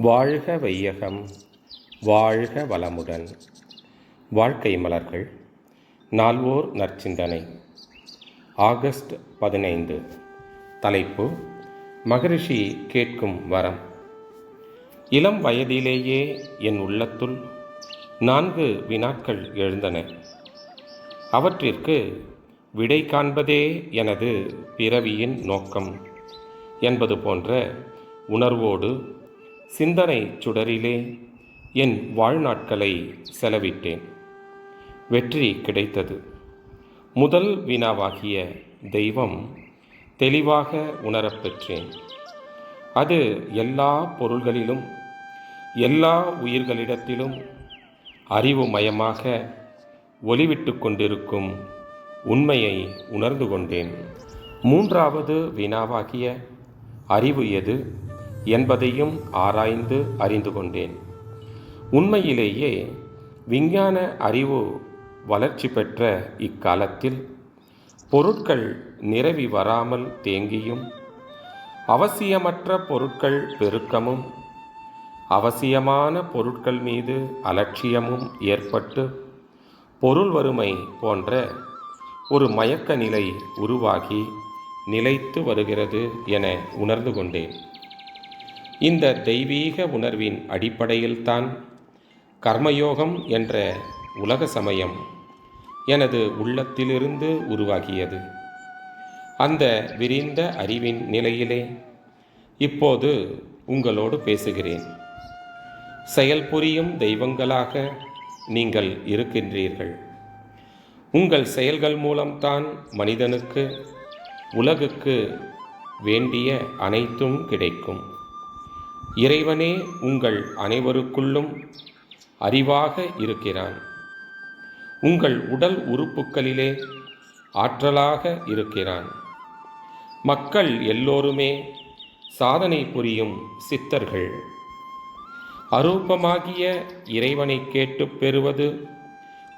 வாழ்க வையகம் வாழ்க வளமுடன். வாழ்க்கை மலர்கள் நால்வோர் நற்சிந்தனை. ஆகஸ்ட் பதினைந்து. தலைப்பு மகரிஷி கேட்கும் வரம். இளம் வயதிலேயே என் உள்ளத்துள் நான்கு வினாக்கள் எழுந்தன. அவற்றிற்கு விடை காண்பதே எனது பிறவியின் நோக்கம் என்பது போன்ற உணர்வோடு சிந்தனை சுடரிலே என் வாழ்நாட்களை செலவிட்டேன். வெற்றி கிடைத்தது. முதல் வினாவாகிய தெய்வம் தெளிவாக உணரப்பெற்றேன் அது எல்லா பொருள்களிலும் எல்லா உயிர்களிடத்திலும் அறிவுமயமாக ஒளிவிட்டு கொண்டிருக்கும் உண்மையை உணர்ந்து கொண்டேன். மூன்றாவது வினாவாகிய அறிவு எது? என்பதையும் ஆராய்ந்து அறிந்து கொண்டேன். உண்மையிலேயே விஞ்ஞான அறிவு வளர்ச்சி பெற்ற இக்காலத்தில் பொருட்கள் நிரவி வராமல் தேங்கியும் அவசியமற்ற பொருட்கள் பெருக்கமும் அவசியமான பொருட்கள் மீது அலட்சியமும் ஏற்பட்டு பொருள் வறுமை போன்ற ஒரு மயக்க நிலை உருவாகி நிலைத்து வருகிறது என உணர்ந்து கொண்டேன். இந்த தெய்வீக உணர்வின் அடிப்படையில்தான் கர்மயோகம் என்ற உலக சமயம் எனது உள்ளத்திலிருந்து உருவாகியது. அந்த விரிந்த அறிவின் நிலையிலே இப்போது உங்களோடு பேசுகிறேன். செயல்புரியும் தெய்வங்களாக நீங்கள் இருக்கின்றீர்கள். உங்கள் செயல்கள் மூலம்தான் மனிதனுக்கு உலகுக்கு வேண்டிய அனைத்தும் கிடைக்கும். இறைவனே உங்கள் அனைவருக்குள்ளும் அறிவாக இருக்கிறான். உங்கள் உடல் உறுப்புகளிலே ஆற்றலாக இருக்கிறான். மக்கள் எல்லோருமே சாதனை புரியும் சித்தர்கள். அரூபமாகிய இறைவனை கேட்டு பெறுவது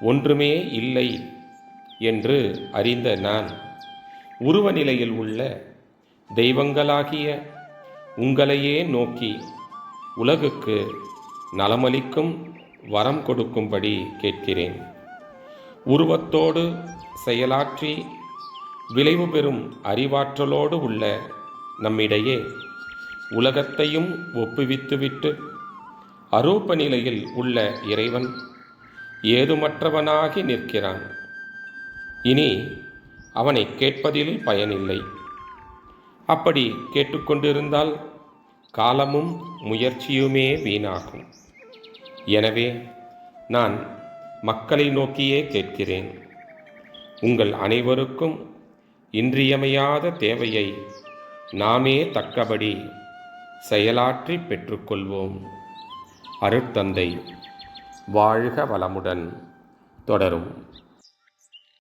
ஒன்றுமே இல்லை என்று அறிந்த நான் உருவ நிலையில் உள்ள தெய்வங்களாகிய உங்களையே நோக்கி உலகுக்கு நலமளிக்கும் வரம் கொடுக்கும்படி கேட்கிறேன். உருவத்தோடு செயலாற்றி விளைவு பெறும் அறிவாற்றலோடு உள்ள நம்மிடையே உலகத்தையும் ஒப்புவித்துவிட்டு அரூப நிலையில் உள்ள இறைவன் ஏதுமற்றவனாகி நிற்கிறான். இனி அவனை கேட்பதில் பயனில்லை. அப்படி கேட்டுக்கொண்டிருந்தால் காலமும் முயற்சியுமே வீணாகும். எனவே நான் மக்களை நோக்கியே கேட்கிறேன். உங்கள் அனைவருக்கும் இன்றியமையாத தேவையை நாமே தக்கபடி செயலாற்றி பெற்றுக்கொள்வோம். அருட்தந்தை வாழ்க வளமுடன் தொடரும்.